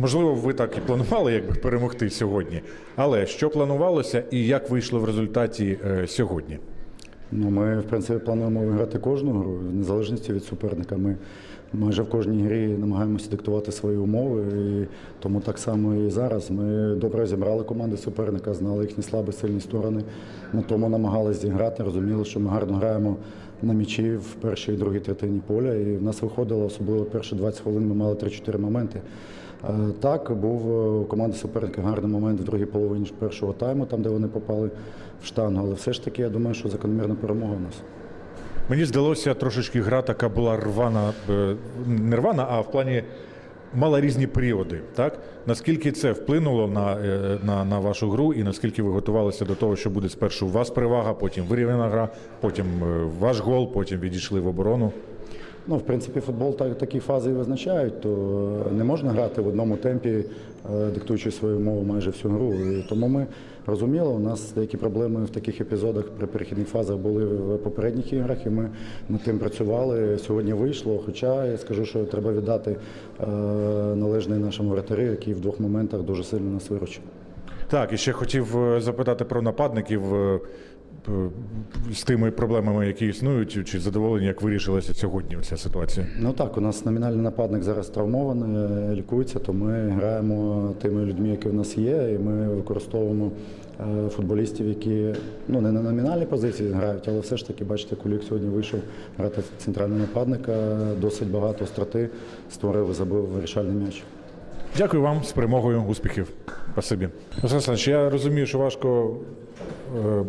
Можливо, ви так і планували, якби перемогти сьогодні. Але що планувалося і як вийшло в результаті е, сьогодні? Ну, ми, в принципі, плануємо виграти кожну гру, в незалежності від суперника. Ми майже в кожній грі намагаємося диктувати свої умови. І тому так само і зараз. Ми добре розібрали команди суперника, знали їхні слабі, сильні сторони. На тому намагалися зіграти, розуміли, що ми гарно граємо на м'ячі в першій і другій третині поля. І в нас виходило, особливо перші 20 хвилин, ми мали 3-4 моменти. Е, Так, був е, у команди суперника гарний момент в другій половині першого тайму, там де вони попали в штангу. Але все ж таки, я думаю, що закономірна перемога у нас. Мені здалося, трошечки гра така була рвана, е, не рвана, а в плані мала різні періоди. Так? Наскільки це вплинуло на, на, на вашу гру, і наскільки ви готувалися до того, що буде спершу у вас перевага, потім вирівняна гра, потім ваш гол, потім відійшли в оборону. Ну, в принципі, футбол так, такі фази і визначають, то не можна грати в одному темпі, е, диктуючи свою мову майже всю гру. І тому ми розуміли, у нас деякі проблеми в таких епізодах при перехідних фазах були в попередніх іграх, і ми над тим працювали. Сьогодні вийшло. Хоча я скажу, що треба віддати е, належний нашому вратарю, який в двох моментах дуже сильно нас виручив. Так, і ще хотів е, запитати про нападників е, з тими проблемами, які існують, чи задоволені, як вирішилася сьогодні ця ситуація? Ну так, у нас номінальний нападник зараз травмований, е, лікується, то ми граємо тими людьми, які в нас є, і ми використовуємо е, футболістів, які ну не на номінальній позиції грають, але все ж таки, бачите, Кулік сьогодні вийшов грати центрального нападника, досить багато страти створив і забив вирішальний м'яч. Дякую вам з перемогою, успіхів. Спасибі. Олександр Олександрович, я розумію, що важко е,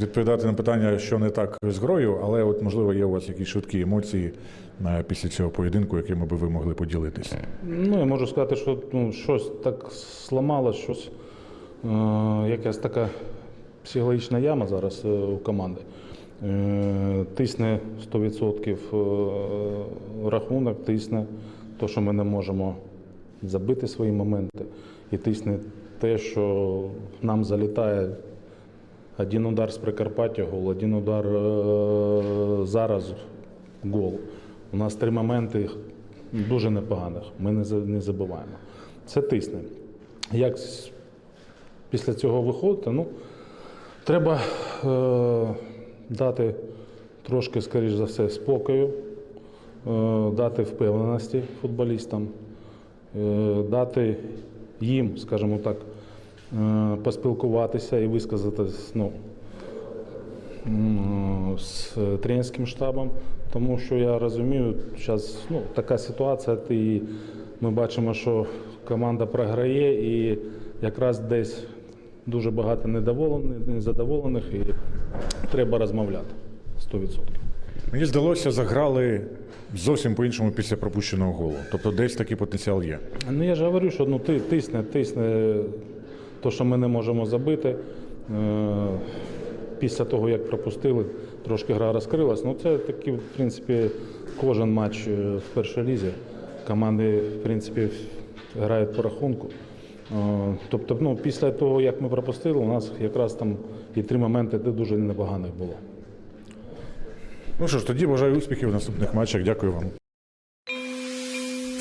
відповідати на питання, що не так з грою, але от можливо є у вас якісь швидкі емоції е, після цього поєдинку, якими би ви могли поділитися. Ну, я можу сказати, що ну, щось так сламалось, щось е, якась така психологічна яма зараз е, у команди. Е, тисне 100% е, рахунок, тисне те, що ми не можемо забити свої моменти, і тисне те, що нам залітає один удар з Прикарпаття, гол, один удар е, зараз гол. У нас три моменти дуже непоганих. Ми не, за- не забуваємо. Це тисне. Як після цього виходити? Ну, треба е, дати трошки, скоріш за все, спокою, е, дати впевненості футболістам, е, дати їм, скажімо так, поспілкуватися і висказатись ну, з тренерським штабом, тому що я розумію, зараз ну, така ситуація, і ми бачимо, що команда програє, і якраз десь дуже багато недоволених, незадоволених, і треба розмовляти 100%. Мені здалося, заграли зовсім по-іншому після пропущеного голу. Тобто десь такий потенціал є. Ну я ж говорю, що ну, ти, тисне, тисне те, що ми не можемо забити. Е, після того, як пропустили, трошки гра розкрилась. Ну, це такі, в принципі, кожен матч е, в першій лізі. Команди, в принципі, грають по рахунку. Е, Тобто, ну, після того, як ми пропустили, у нас якраз там і три моменти, де дуже непоганих було. Ну що ж, тоді бажаю успіхів в наступних матчах. Дякую вам.